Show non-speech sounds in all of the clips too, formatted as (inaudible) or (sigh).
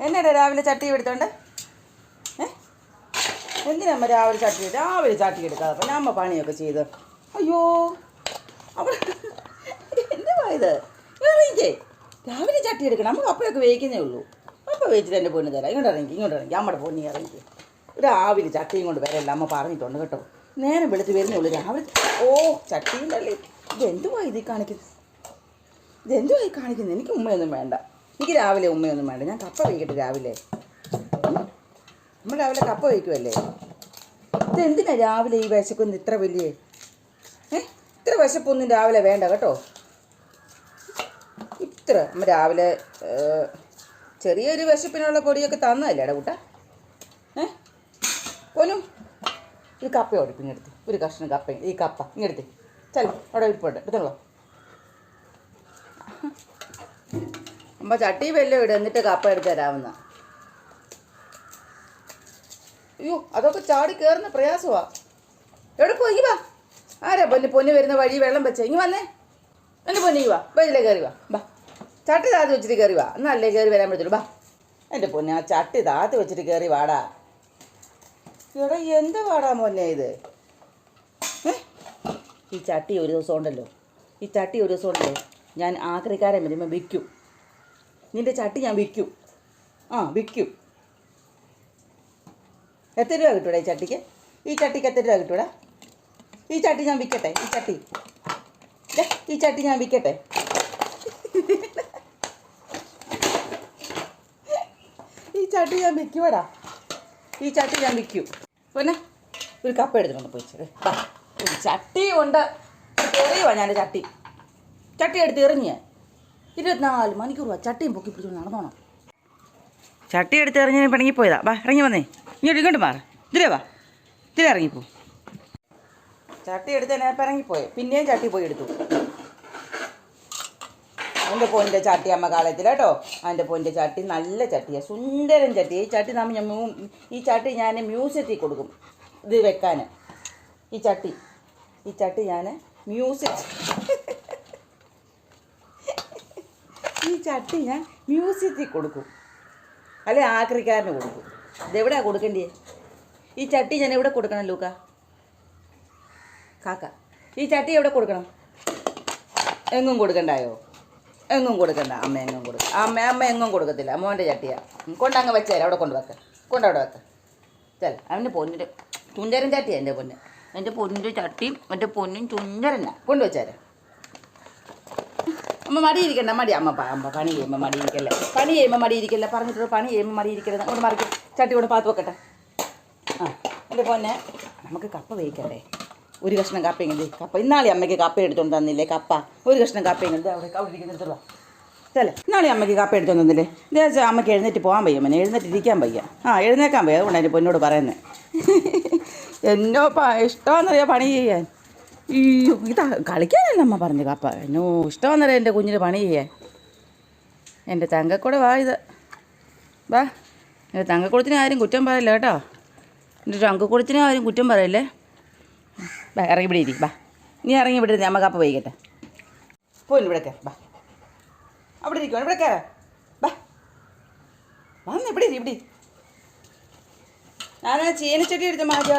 എന്നാടാ രാവിലെ ചട്ടി എടുത്തോണ്ട്? ഏ? എന്തിനമ്മ രാവിലെ ചട്ടി രാവിലെ ചട്ടി എടുക്കാതെ അപ്പം അമ്മ പണിയൊക്കെ ചെയ്ത്. അയ്യോ. അവിടെ എന്റെ പോയത് ഇറങ്ങിക്കേ. രാവിലെ ചട്ടി എടുക്കണം. നമുക്ക് അപ്പോഴൊക്കെ വേവിക്കുന്നേ ഉള്ളൂ. അപ്പം വേവിച്ചിട്ട് എന്റെ പൊന്നു തരാം. ഇങ്ങോട്ട് ഇറങ്ങി ഇങ്ങോട്ട് ഇറങ്ങി അമ്മയുടെ പൊന്നി ഇറങ്ങി രാവിലെ ചട്ടിയും കൊണ്ട് വരല്ല. അമ്മ പറഞ്ഞിട്ടുണ്ട് കേട്ടോ. നേരം വെളുത്ത് വരുന്നേ ഉള്ളൂ. രാവിലെ ഓ ചട്ടിയും തള്ളി. ഇതെന്തുവാ ഇത് കാണിക്കുന്നത്? ഇത് എന്തുവായി കാണിക്കുന്നത്? എനിക്ക് ഉമ്മയൊന്നും വേണ്ട. എനിക്ക് രാവിലെ ഉമ്മയൊന്നും വേണ്ട. ഞാൻ കപ്പ വയ്ക്കട്ടെ രാവിലെ. നമ്മൾ രാവിലെ കപ്പ വയ്ക്കുമല്ലേ ഇതെന്തിനാ രാവിലെ ഈ വിശക്കൊന്നും ഇത്ര വലിയ? ഏ? ഇത്ര വിശപ്പൊന്നും രാവിലെ വേണ്ട കേട്ടോ. ഇത്ര. നമ്മൾ രാവിലെ ചെറിയൊരു വിശപ്പിനുള്ള പൊടിയൊക്കെ തന്നതല്ലേടാ കൂട്ട? ഏ? പോലും? ഒരു കപ്പ ഓടിപ്പ് ഇങ്ങെടുത്ത്. ഒരു കഷ്ണം കപ്പ ഈ കപ്പ ഇങ്ങെടുത്ത്. ചല അവിടെ ഇരിപ്പോട്ടെ എടുത്തോളൂ. അമ്മ ചട്ടി വെല്ലം ഇടും എന്നിട്ട് കപ്പ എടുത്ത് തരാവുന്ന. അയ്യോ അതൊക്കെ ചാടി കയറുന്ന പ്രയാസമാ എവിടെ പോയി? വാ. ആരാ പൊന്നു പൊന്നു വരുന്ന വഴി വെള്ളം വെച്ചേ? ഇങ്ങ് വന്നേ. എന്റെ പൊന്നി വാ. വെള്ളിലെ കയറി വാ. ബാ ചട്ടി താത്തി വെച്ചിട്ട് കയറി വാ. എന്നല്ലേ കയറി വരാൻ പറ്റുള്ളൂ ബാ എന്റെ പൊന്നെ ആ ചട്ടി താത്തി വെച്ചിട്ട് കയറി വാടാ. എടാ എന്ത് വാടാ മോനെ ഇത്? ഈ ചട്ടി ഒരു ദിവസം ഉണ്ടല്ലോ. ഈ ചട്ടി ഒരു ദിവസം ഉണ്ടല്ലോ. ഞാൻ ആക്രിക്കാരൻ വരുമ്പോൾ വിൽക്കും. നിന്റെ ചട്ടി ഞാൻ വിൽക്കും. ആ വിൽക്കും. എത്ര രൂപ കിട്ടൂടാ ഈ ചട്ടിക്ക്? ഈ ചട്ടിക്ക് എത്ര രൂപ കിട്ടൂടാ? ഈ ചട്ടി ഞാൻ വിൽക്കട്ടെ ഈ ചട്ടി. ഈ ചട്ടി ഞാൻ വിൽക്കട്ടെ. ഈ ചട്ടി ഞാൻ വിൽക്കുവാടാ. ഈ ചട്ടി ഞാൻ വിൽക്കും. പിന്നെ ഒരു കപ്പ എടുത്തിട്ടുണ്ട് പോയിച്ചത് ചട്ടി കൊണ്ട് എറിയുവാ ഞാൻ ചട്ടി. ചട്ടി എടുത്ത് എറിഞ്ഞ് ഇരുപത്തിനാല് മണിക്കൂർ വാ ചട്ടിയും പൊക്കി പിടിച്ചു നടന്നോണം. ചട്ടി എടുത്ത് എറിഞ്ഞ് പിണങ്ങിപ്പോയതാ വാ ഇറങ്ങി വന്നേ. ഇങ്ങോട്ട് ഇങ്ങോട്ട് മാറ. ഇതിലേ വാ. ഇതിലേ ഇറങ്ങിപ്പോ ചട്ടി എടുത്ത് എന്നെ ഇറങ്ങിപ്പോയി പിന്നെയും ചട്ടി പോയി എടുത്തു. അതിന്റെ പോയിന്റെ ചട്ടി അമ്മ കാലത്തിൽ കേട്ടോ. അതിന്റെ പോയിന്റെ ചട്ടി നല്ല ചട്ടിയാണ് സുന്ദരം ചട്ടി. ഈ ചട്ടി നമ്മൾ ഞാൻ ഈ ചട്ടി ഞാൻ മ്യൂസിയത്തിൽ കൊടുക്കും. ഇത് വെക്കാൻ ഈ ചട്ടി. ഈ ചട്ടി ഞാൻ മ്യൂസിയം ഈ ചട്ടി ഞാൻ മ്യൂസിയത്തിൽ കൊടുക്കും. അല്ലെ ആക്രിക്കാരന് കൊടുക്കും. ഇതെവിടെയാണ് കൊടുക്കേണ്ടേ? ഈ ചട്ടി ഞാൻ എവിടെ കൊടുക്കണം ലൂക്ക? കാക്ക ഈ ചട്ടി എവിടെ കൊടുക്കണം? എങ്ങും കൊടുക്കണ്ടായോ? എങ്ങും കൊടുക്കണ്ട. അമ്മ എങ്ങും കൊടുക്ക അമ്മ അമ്മ എങ്ങും കൊടുക്കത്തില്ല. മോന്റെ ചട്ടിയാ. കൊണ്ടങ്ങ് വെച്ചേരാ അവിടെ കൊണ്ട് വെക്ക. കൊണ്ടവിടെ വെക്ക. ചല അവന്റെ പൊന്നിന്റെ തുഞ്ചരൻ ചട്ടിയാണ് എന്റെ പൊന്ന്. എന്റെ പൊന്നിന്റെ ചട്ടിയും എന്റെ പൊന്നും തുഞ്ചരനാണ് കൊണ്ടുവച്ചേരാ അമ്മ മടിയിരിക്കണ്ട മടി. അമ്മ അമ്മ പണി ചെയ്യുമ്പോൾ മടിയിരിക്കല്ലേ പണി ചെയ്യുമ്പോൾ മടിയിരിക്കല്ലേ പറഞ്ഞിട്ട് പണി ചെയ്യുമ്പോൾ മടിയിരിക്കരുത് അങ്ങോട്ട് മറിക്ക്. ചട്ടി കൊണ്ട് പാത്ത് വെക്കട്ടെ. ആ എന്റെ പോന്നെ. നമുക്ക് കപ്പ വേവിക്കണ്ടേ ഒരു കഷ്ണം കപ്പയെങ്കിൽ കപ്പ. ഇന്നാളെ അമ്മയ്ക്ക് കപ്പ എടുത്തുകൊണ്ട് തന്നില്ലേ കപ്പ? ഒരു കഷ്ണം കപ്പയെങ്കിൽ അവിടെ കവിടിക്കുന്നിടത്തുള്ള ചില ഇന്നാളെ അമ്മയ്ക്ക് കപ്പ എടുത്തുകൊണ്ട് തന്നില്ലേ? ഇതേ അമ്മയ്ക്ക് എഴുന്നേറ്റ് പോകാൻ വയ്യ മനെ. എഴുന്നേറ്റ് ഇരിക്കാൻ വയ്യ. ആ എഴുന്നേക്കാൻ വയ്യ. അതുകൊണ്ട് എന്റെ പൊന്നോട് പറയുന്നത് (laughs) എന്നോ ഇഷ്ടമാണെന്നറിയാം പണി ചെയ്യാൻ. അയ്യോ ഇതാ കളിക്കാനല്ല അമ്മ പറഞ്ഞു കപ്പ. എന്നോ ഇഷ്ടമാണെന്നറിയാം എന്റെ കുഞ്ഞിന് പണി ചെയ്യാൻ എന്റെ തങ്കക്കൂടെ വാ ഇത്. വാ. എന്റെ തങ്കക്കുളത്തിന് ആരും കുറ്റം പറയില്ല കേട്ടോ. എന്റെ തങ്കക്കുളത്തിന് ആരും കുറ്റം പറയില്ലേ? ബാ ഇറങ്ങി ഇവിടെ ഇരി ബാ നീ ഇറങ്ങി ഇവിടെ അമ്മ കപ്പ വൈകട്ടെ. പോയില്ല ഇവിടെ കയറി ബാ അവിടെ ഇരിക്കുവാണ് ഇവിടെ കയറാ വാ. വന്ന് ഇവിടെ ഇരി ഇവിടെ ഞാൻ ചീനച്ചട്ടി എടുത്ത് മാറ്റി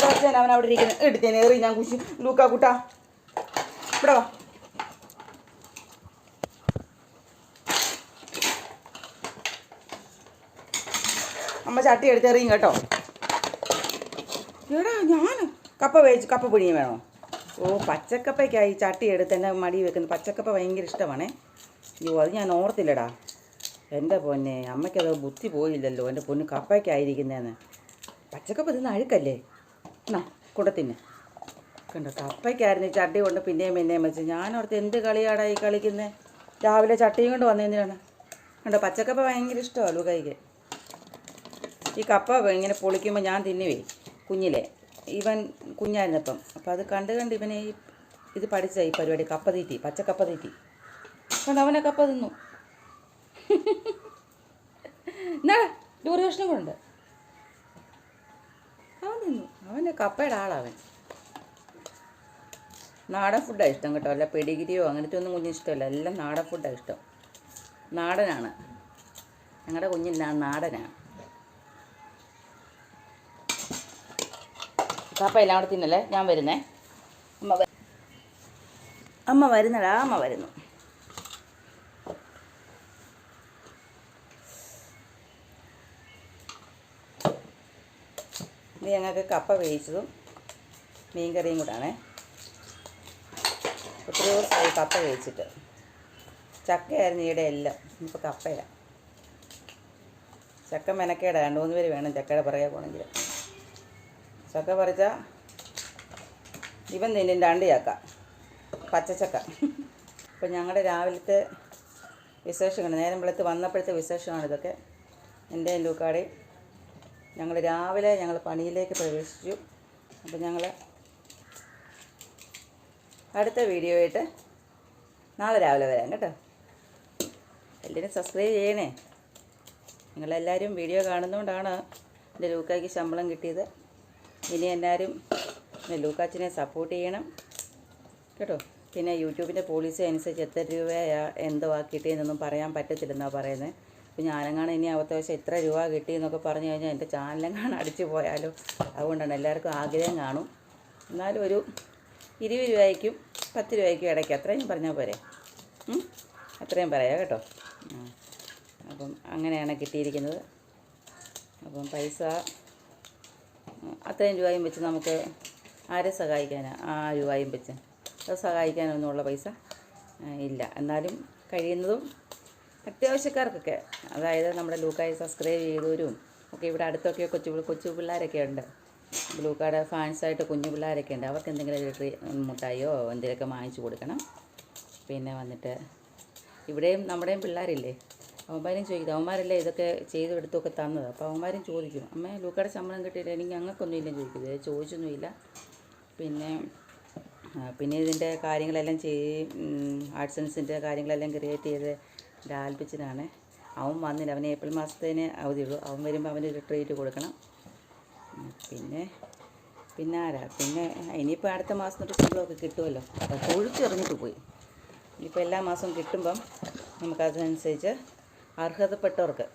അവൻ അവിടെ ഇരിക്കുന്നത് എടുത്തേനെ ഏറി ഞാൻ കുശി ലൂക്കാ കൂട്ടാ. ഇവിടെ അമ്മ ചട്ടി എടുത്തെറിയും കേട്ടോ. എടാ ഞാൻ കപ്പ വേവിച്ച് കപ്പ പിഴിയും വേണോ? ഓ പച്ചക്കപ്പയ്ക്കായി ചട്ടി എടുത്ത് എന്റെ മടി വെക്കുന്നത് പച്ചക്കപ്പ ഭയങ്കര ഇഷ്ടമാണേ. അയ്യോ അത് ഞാൻ ഓർത്തില്ലടാ. എന്റെ പൊന്നെ അമ്മയ്ക്കത് ബുദ്ധി പോയില്ലല്ലോ. എന്റെ പൊന്ന് കപ്പയ്ക്കായിരിക്കുന്നതെന്ന് പച്ചക്കപ്പ തിന്ന് അഴുക്കല്ലേ? എന്നാ കൂടത്തിന് കണ്ടോ കപ്പയ്ക്കായിരുന്നു ചട്ടി കൊണ്ട് പിന്നെയും പിന്നെയും വെച്ച്. ഞാനോർത്ത് എന്ത് കളിയാടാ ഈ കളിക്കുന്നത് രാവിലെ ചട്ടിയും കൊണ്ട് വന്നതിനാണ് കണ്ടോ പച്ചക്കപ്പ ഭയങ്കര ഇഷ്ടമാണ് കൈക്ക് ഈ കപ്പ ഇങ്ങനെ പൊളിക്കുമ്പോൾ ഞാൻ തിന്നുവേ കുഞ്ഞിലെ. ഇവൻ കുഞ്ഞായിരുന്നപ്പം. അപ്പം അത് കണ്ട് കണ്ട് ഇവനെ ഈ ഇത് പഠിച്ച ഈ പരിപാടി കപ്പ തീറ്റി പച്ചക്കപ്പ തീറ്റി. കണ്ട് അവനെ കപ്പ തിന്നു. എന്നാ ദൂരദർശനം കൊണ്ട് അവൻ തിന്നു. അവന്റെ കപ്പയുടെ ആളവൻ നാടൻ ഫുഡാണ് ഇഷ്ടം കേട്ടോ. അല്ല പെഡിഗിരിയോ അങ്ങനത്തെ ഒന്നും കുഞ്ഞിന് ഇഷ്ടമല്ല. എല്ലാം നാടൻ ഫുഡാണ് ഇഷ്ടം. നാടനാണ്. ഞങ്ങളുടെ കുഞ്ഞിന് നാടനാണ്. പാപ്പ എല്ലാം കൂടെ തിന്നല്ലേ? ഞാൻ വരുന്നേ. അമ്മ അമ്മ വരുന്നടാ അമ്മ വരുന്നു. ഞങ്ങൾക്ക് കപ്പ വേവിച്ചതും മീൻകറിയും കൂടാണേ. ദിവസമായി കപ്പ വേവിച്ചിട്ട്. ചക്കയായിരുന്നു ഈടെ എല്ലാം. ഇപ്പോൾ കപ്പയില്ല ചക്ക മെനക്കേടാ. രണ്ട് മൂന്ന് പേര് വേണം ചക്കയുടെ പുറകെ പോകണമെങ്കിൽ ചക്ക പറിച്ചാൽ ഇവൻ തിന്നും രണ്ട് ചക്ക പച്ചച്ചക്ക. അപ്പോൾ ഞങ്ങളുടെ രാവിലത്തെ വിശേഷങ്ങൾ. നേരം വെളുത്ത് വന്നപ്പോഴത്തെ വിശേഷമാണ് ഇതൊക്കെ. എന്റെ ലൂക്കാടി ഞങ്ങൾ രാവിലെ ഞങ്ങൾ പണിയിലേക്ക് പ്രവേശിച്ചു. അപ്പോൾ ഞങ്ങൾ അടുത്ത വീഡിയോ ആയിട്ട് നാളെ രാവിലെ വരാം കേട്ടോ. എല്ലാവരും സബ്സ്ക്രൈബ് ചെയ്യണേ. നിങ്ങളെല്ലാവരും വീഡിയോ കാണുന്നതുകൊണ്ടാണ് എന്റെ ലൂക്കായ്ക്ക് ശമ്പളം കിട്ടിയത്. ഇനി എല്ലാവരും ലൂക്കാച്ചിനെ സപ്പോർട്ട് ചെയ്യണം. കേട്ടോ. പിന്നെ യൂട്യൂബിന്റെ പോളിസി അനുസരിച്ച് എത്ര രൂപയാ ആ കിട്ടിയെന്നൊന്നും പറയാൻ പറ്റത്തില്ലെന്നാണ് പറയുന്നത്. അപ്പോൾ ഞാനെങ്ങാണ് ഇനി അവത്തവശം എത്ര രൂപ കിട്ടിയെന്നൊക്കെ പറഞ്ഞു കഴിഞ്ഞാൽ എന്റെ ചാനലെങ്ങാണ് അടിച്ചു പോയാലോ? അതുകൊണ്ടാണ് എല്ലാവർക്കും ആഗ്രഹം കാണും. എന്നാലും ഒരു ഇരുപത് രൂപയ്ക്കും പത്ത് രൂപയ്ക്കും ഇടയ്ക്ക്. അത്രയും പറഞ്ഞാൽ പോരെ? അത്രയും പറയാം കേട്ടോ. അപ്പം അങ്ങനെയാണ് കിട്ടിയിരിക്കുന്നത്. അപ്പം പൈസ അത്രയും രൂപയും വെച്ച് നമുക്ക് ആരെ സഹായിക്കാനാണ് ആ രൂപയും വെച്ച്. അത് സഹായിക്കാനൊന്നുമുള്ള പൈസ ഇല്ല. എന്നാലും കഴിയുന്നതും അത്യാവശ്യക്കാർക്കൊക്കെ അതായത് നമ്മുടെ ലൂക്കായി സബ്സ്ക്രൈബ് ചെയ്തവരും ഒക്കെ ഇവിടെ അടുത്തൊക്കെ കൊച്ചു കൊച്ചു പിള്ളേരൊക്കെ ഉണ്ട്. ലൂക്കായുടെ ഫാൻസായിട്ട് കുഞ്ഞു പിള്ളേരൊക്കെ ഉണ്ട്. അവർക്ക് എന്തെങ്കിലും ഒരു ട്രീ മുട്ടായിയോ എന്തെങ്കിലുമൊക്കെ വാങ്ങിച്ചു കൊടുക്കണം. പിന്നെ വന്നിട്ട് ഇവിടെയും നമ്മുടെയും പിള്ളേരില്ലേ? അവന്മാരും ചോദിക്കും അവന്മാരല്ലേ ഇതൊക്കെ ചെയ്ത് എടുത്തൊക്കെ തന്നത്? അപ്പോൾ അവന്മാരും ചോദിക്കും അമ്മ ലൂക്കയുടെ ശമ്പളം കിട്ടിയില്ല? എനിക്ക് ഞങ്ങൾക്കൊന്നും ചോദിക്കും ഇത് ചോദിച്ചൊന്നുമില്ല. പിന്നെ പിന്നെ ഇതിന്റെ കാര്യങ്ങളെല്ലാം ചെയ്യും ആർട്സൻസിന്റെ കാര്യങ്ങളെല്ലാം ക്രിയേറ്റ് ചെയ്ത് ഡാൽപ്പിച്ചിട്ടാണ് അവൻ വന്നില്ല. അവന് ഏപ്രിൽ മാസത്തേനെ അവധിയുള്ളൂ. അവൻ വരുമ്പോൾ അവനൊരു ട്രീറ്റ് കൊടുക്കണം. പിന്നെ പിന്നെ ആരാ? പിന്നെ ഇനിയിപ്പോൾ അടുത്ത മാസം തൊട്ട് ശമ്പളമൊക്കെ കിട്ടുമല്ലോ. അത് കൊഴിച്ചെറിഞ്ഞിട്ട് പോയി. ഇനിയിപ്പോൾ എല്ലാ മാസവും കിട്ടുമ്പം നമുക്കതനുസരിച്ച് അർഹതപ്പെട്ടവർക്ക്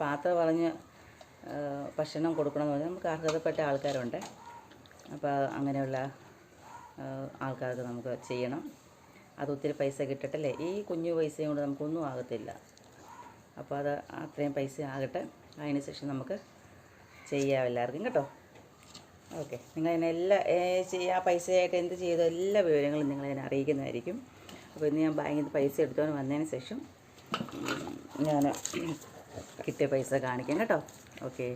പാത്രം പറഞ്ഞ് ഭക്ഷണം കൊടുക്കണമെന്ന് പറഞ്ഞാൽ നമുക്ക് അർഹതപ്പെട്ട ആൾക്കാരുണ്ട്. അപ്പോൾ അങ്ങനെയുള്ള ആൾക്കാർക്ക് നമുക്ക് ചെയ്യണം. അത് ഒത്തിരി പൈസ കിട്ടട്ടല്ലേ? ഈ കുഞ്ഞു പൈസയും കൊണ്ട് നമുക്കൊന്നും ആകത്തില്ല. അപ്പോൾ അത് അത്രയും പൈസ ആകട്ടെ. അതിന് ശേഷം നമുക്ക് ചെയ്യാം എല്ലാവർക്കും കേട്ടോ. ഓക്കെ നിങ്ങൾ ഇതിനെ എല്ലാ ആ പൈസയായിട്ട് എന്ത് ചെയ്തോ എല്ലാ വിവരങ്ങളും നിങ്ങൾ ഇതിനെ അറിയിക്കുന്നതായിരിക്കും. അപ്പോൾ ഇന്ന് ഞാൻ ബാങ്കിൽ നിന്ന് പൈസ എടുത്തുകൊണ്ട് വന്നതിന് ശേഷം ഞാൻ കിട്ടിയ പൈസ കാണിക്കാം കേട്ടോ. ഓക്കെ